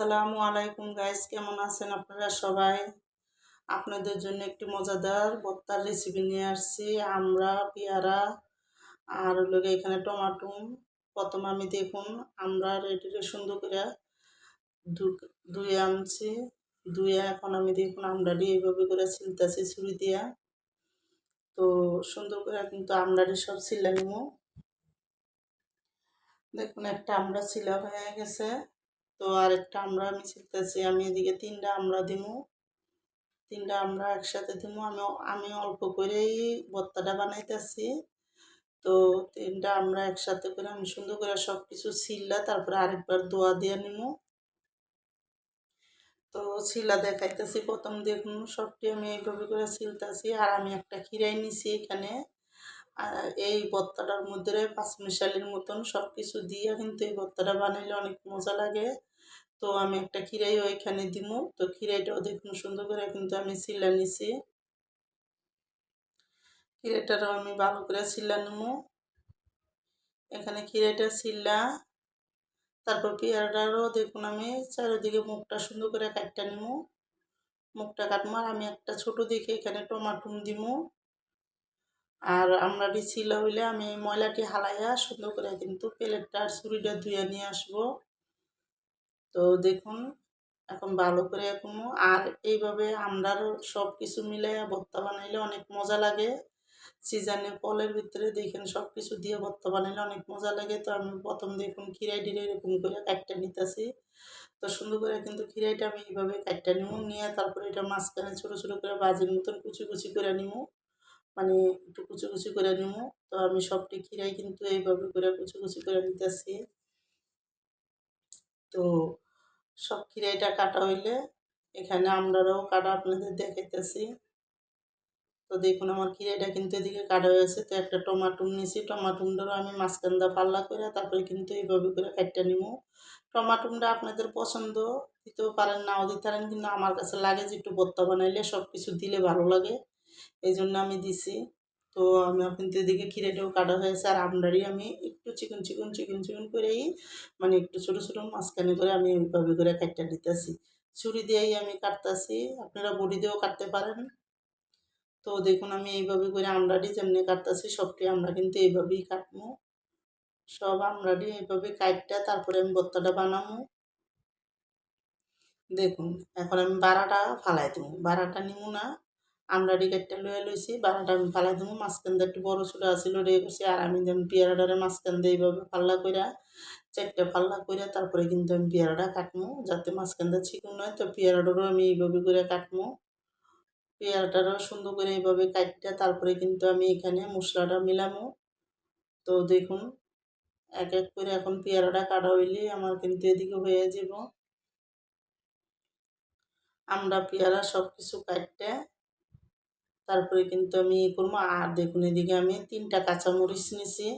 আসসালামু আলাইকুম গাইস কেমন আছেন আপনারা সবাই? আপনাদের জন্য একটি মজাদার ভর্তার রেসিপি নিয়ে আসছি। আমরা, পেয়ারা আর লোক এখানে টমাটো। প্রথম আমি দেখুন, আমরা রেডিরে সুন্দর করে ধুয়ে আনছি। ধুয়ে এখন আমি দেখুন আমরাডি এইভাবে করে ছিলতেছি ছুরি দিয়া। তো সুন্দর করে কিন্তু আমরাডি সব ছিলা নিব দেখুন, একটা আমরা ছিলা হয়ে গেছে। তো আরেকটা আমরা আমি ছিলতেছি আমি এদিকে তিনটা আমরা দিমু। তিনটা আমরা একসাথে দিমু আমি আমি অল্প করেই ভর্তাটা বানাইতেছি। তো তিনটা আমরা একসাথে করে আমি সুন্দর করে সব কিছু ছিললা, তারপরে আরেকবার দোয়া দিয়ে নিমু। তো ছিলা দেখাইতেছি, প্রথম দেখুন সবটি আমি এইভাবে করে ছিলতেছি, আর আমি একটা খিরাই নিছি এখানে। এই ভর্তাটার মধ্যে পাঁচমিশালির মতন সব কিছু দিয়ে কিন্তু এই ভর্তাটা বানাইলে অনেক মজা লাগে। তো আমি একটা খিরাই ওইখানে দিব তো খিরাইটাও দেখুন সুন্দর করে কিন্তু আমি সিলা নিছি। খিরাইটারও আমি ভালো করে সিলা নেব এখানে খিরাইটা সিল্লা তারপর পেয়ারাটারও দেখুন আমি চারিদিকে মুখটা সুন্দর করে কাটটা নিমু। মুখটা কাটবো আর আমি একটা ছোট দিকে এখানে টমাটুম দিমু। আর আমরা ছিলা হইলে আমি ময়লাটি হালাইয়া সুন্দর করে কিন্তু প্লেটটা আর ছুরিটা ধুয়ে নিয়ে আসব। তো দেখুন, এখন ভালো করে এখন আর এইভাবে আমরা সব কিছু মিলে ভর্তা বানাইলে অনেক মজা লাগে। সিজনে ফলের ভিতরে দেখেন সব কিছু দিয়ে ভর্তা বানাইলে অনেক মজা লাগে। তো আমি প্রথম দেখুন খিরাই ডিরে এরকম করে কাটটা নিতেছি। তো সুন্দর করে কিন্তু খিরাইটা আমি এইভাবে কাটটা নিব নিয়ে তারপরে এটা মাঝখানে ছোটো ছোটো করে বাজির মতন কুচি কুচি করে নিব মানে একটু কুচি কুচি করে নিব তো আমি সবটি খিরাই কিন্তু এইভাবে করে কুচি কুচি করে নিতেছি। তো সব খিরাইটা কাটা হইলে এখানে আমরাও কাটা আপনাদের দেখাইতেছি। তো দেখুন আমার খিরাইটা কিন্তু এদিকে কাটা হয়েছে তো একটা টমাটুম নিছি, টমাটুমটারও আমি মাঝখানটা পাল্লা করে তারপরে কিন্তু এইভাবে করে কাটটা নিব টমাটুমটা আপনাদের পছন্দ দিতেও পারেন, নাও দিতে পারেন, কিন্তু আমার কাছে লাগে যে একটু বত্তা বানাইলে সব কিছু দিলে ভালো লাগে। এই জন্য আমি দিছি। তো আমি কিন্তু এদিকে খিরেটাও কাটা হয়েছে আর আমরারই আমি একটু চিকন চিকন চিকন চিকন করেই মানে একটু ছোটো ছোটো মাঝখানে করে আমি এইভাবে করে কাটটা দিতেছি ছুরি দিয়েই আমি কাটতেছি, আপনারা বড়ি দিয়েও কাটতে পারেন। তো দেখুন আমি এইভাবে করে আমরাডি যেমনি কাটতেছি সবটি আমরা কিন্তু এইভাবেই কাটবো। সব আমরাডি এইভাবে কাটটা তারপরে আমি বত্তাটা বানাবো। দেখুন, এখন আমি বারাটা ফালাই দেবো। বারাটা নিব না আমরা ডিকেটটা লয়ে লইছি বারাটা আমি ফালাই দেবো মাঝখান একটু বড়ো ছোটো আসিল রে করছি আর আমি যেমন পেয়ারাটারে মাঝখান দিয়ে এইভাবে ফাল্লা কইরা চারটে ফাল্লা কইরা তারপরে কিন্তু আমি পেয়ারাটা কাটবো যাতে মাঝখান দিয়ে নয় তো পেয়ারাটারও আমি এইভাবে করে কাটবো পেয়ারাটারও সুন্দর করে এইভাবে কাটতে, তারপরে কিন্তু আমি এখানে মশলাটা মিলামো। তো দেখুন, এক এক করে এখন পেয়ারাটা কাটা হইলে আমার কিন্তু এদিকে হয়ে যাব আমরা পেয়ারা সব কিছু কাটতে তারপরে কিন্তু আমি ইয়ে করব। আর দেখুন, এদিকে আমি তিনটা কাঁচামরিচ নিছি।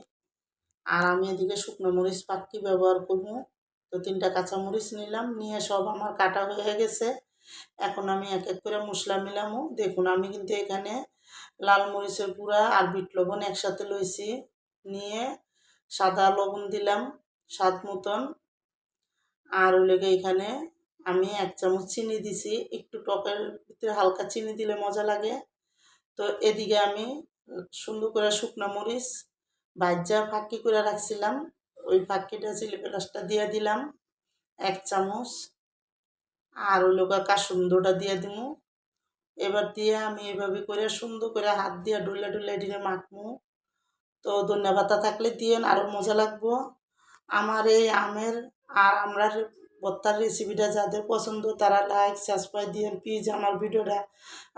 আর আমি এদিকে শুকনো মরিচ পাক্কি ব্যবহার করব। তো তিনটা কাঁচামরিচ নিলাম, নিয়ে সব আমার কাটা হয়ে গেছে। এখন আমি এক এক করে মশলা মিলামো। দেখুন, আমি কিন্তু এখানে লাল মরিচের গুঁড়া আর বিট লবণ একসাথে লইছি। নিয়ে সাদা লবণ দিলাম, স্বাদ মতন। আর ওইলেগে এখানে আমি এক চামচ চিনি দিছি। একটু টকের ভিতরে হালকা চিনি দিলে মজা লাগে। তো এদিকে আমি সুন্দর করে শুকনো মরিচ ভাজ্যা ফাঁকি করে রাখছিলাম। ওই ফাঁকিটা চিলি পেলাসটা দিয়ে দিলাম, এক চামচ। আর ওই লোকা কাসুন্দটা দিয়ে দিব এবার দিয়ে আমি এভাবে করে সুন্দর করে হাত দিয়ে ডুলে ডুলে দিয়ে মাখবো তো ধন্যবাদ থাকলে দিয়েন, আরও মজা লাগবো। আমার এই আমের আর আমরা ভর্তার রেসিপিটা যাদের পছন্দ, তারা লাইক সাবস্ক্রাইব দিয়েন প্লিজ আমার ভিডিওটা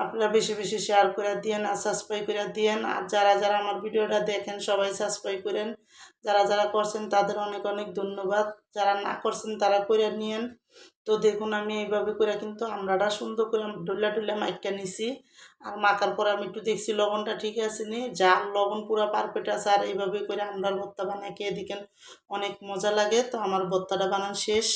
আপনারা বেশি বেশি শেয়ার করে দিয়েন আর সাবস্ক্রাইব করে দিয়েন। আর যারা যারা আমার ভিডিওটা দেখেন, সবাই সাবস্ক্রাইব করেন। যারা যারা করছেন, তাদের অনেক অনেক ধন্যবাদ। যারা না করছেন, তারা করে নিয়েন। তো দেখুন, আমি এইভাবে করে কিন্তু আমরাটা সুন্দর করে ডুলা ডুলা মাইকা নিছি। আর মাখার পর আমি একটু দেখছি লবণটা ঠিক আছে নি? জাল লবণ পুরো পারফেক্ট আছে, আর এইভাবে করে আমরার ভর্তা বানাই খেয়ে দেখেন অনেক মজা লাগে। তো আমার ভর্তাটা বানান শেষ।